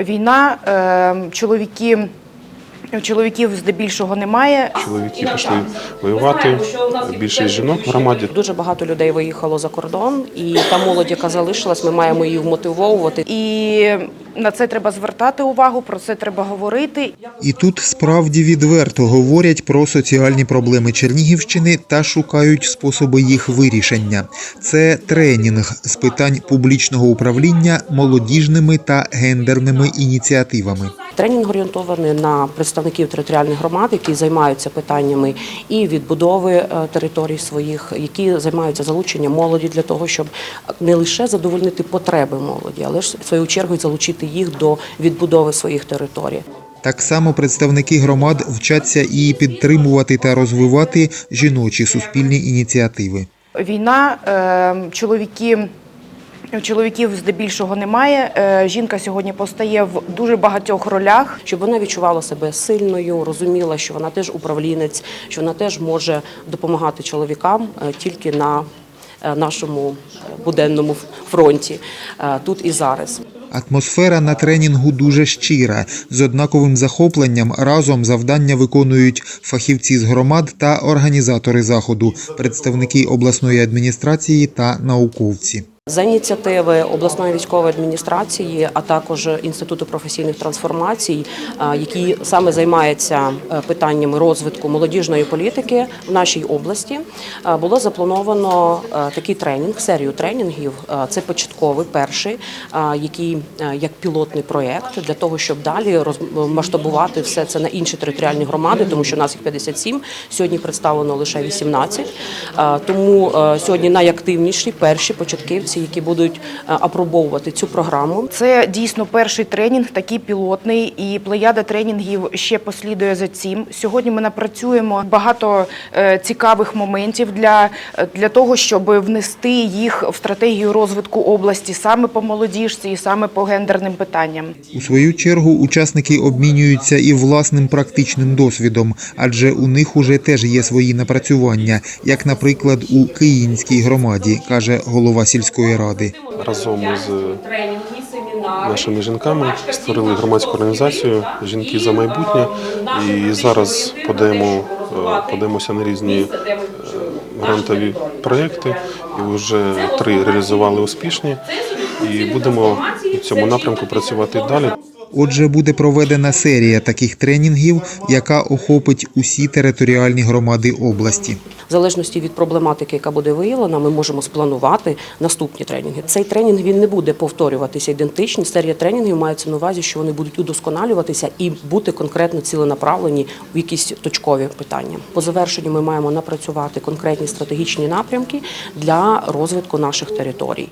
Війна, е, чоловіки, чоловіків здебільшого немає. Чоловіки пішли воювати, більше жінок в громаді. Дуже багато людей виїхало за кордон, і та молодь, яка залишилась, ми маємо її вмотивовувати. І на це треба звертати увагу, про це треба говорити. І тут справді відверто говорять про соціальні проблеми Чернігівщини та шукають способи їх вирішення. Це тренінг з питань публічного управління молодіжними та гендерними ініціативами. Тренінг орієнтований на представників територіальних громад, які займаються питаннями і відбудови е, територій своїх, які займаються залученням молоді для того, щоб не лише задовольнити потреби молоді, але ж в свою чергу залучити їх до відбудови своїх територій. Так само представники громад вчаться і підтримувати та розвивати жіночі суспільні ініціативи. Війна, е, чоловіки. Чоловіків здебільшого немає. Е, Жінка сьогодні постає в дуже багатьох ролях. щоб вона відчувала себе сильною, розуміла, що вона теж управлінець, що вона теж може допомагати чоловікам е, тільки на е, нашому буденному фронті тут і зараз. Атмосфера на тренінгу дуже щира. З однаковим захопленням разом завдання виконують фахівці з громад та організатори заходу, представники обласної адміністрації та науковці. За ініціативи обласної військової адміністрації, а також інституту професійних трансформацій, а, які саме займаються е, питаннями розвитку молодіжної політики в нашій області, було заплановано е, такий тренінг, серію тренінгів. Це початковий перший, який е, як пілотний проєкт для того, щоб далі розмасштабувати все це на інші територіальні громади, тому що нас їх 57, сьогодні представлено лише 18. Тому е, сьогодні найактивніші перші початківці, які будуть е, апробовувати цю програму. Це дійсно перший тренінг, такий пілотний, і плеяда тренінгів ще послідує за цим. Сьогодні ми напрацюємо багато е, цікавих моментів для, для того, щоб внести їх в стратегію розвитку області саме по молодіжці і саме по гендерним питанням. У свою чергу учасники обмінюються і власним практичним досвідом, адже у них уже теж є свої напрацювання, як, наприклад, у Київській громаді, каже голова сільської ради. Разом з нашими жінками створили громадську організацію Жінки за майбутнє і зараз подаємо, е, подаємося на різні е, грантові проекти. І вже три реалізували успішні. І будемо в цьому напрямку працювати далі. Отже, буде проведена серія таких тренінгів, яка охопить усі територіальні громади області. В залежності від проблематики, яка буде виявлена, ми можемо спланувати наступні тренінги. Цей тренінг він не буде повторюватися ідентичні. Серія тренінгів мається на увазі, що вони будуть удосконалюватися і бути конкретно ціленаправлені в якісь точкові питання. По завершенню ми маємо напрацювати конкретні стратегічні напрямки для розвитку наших територій.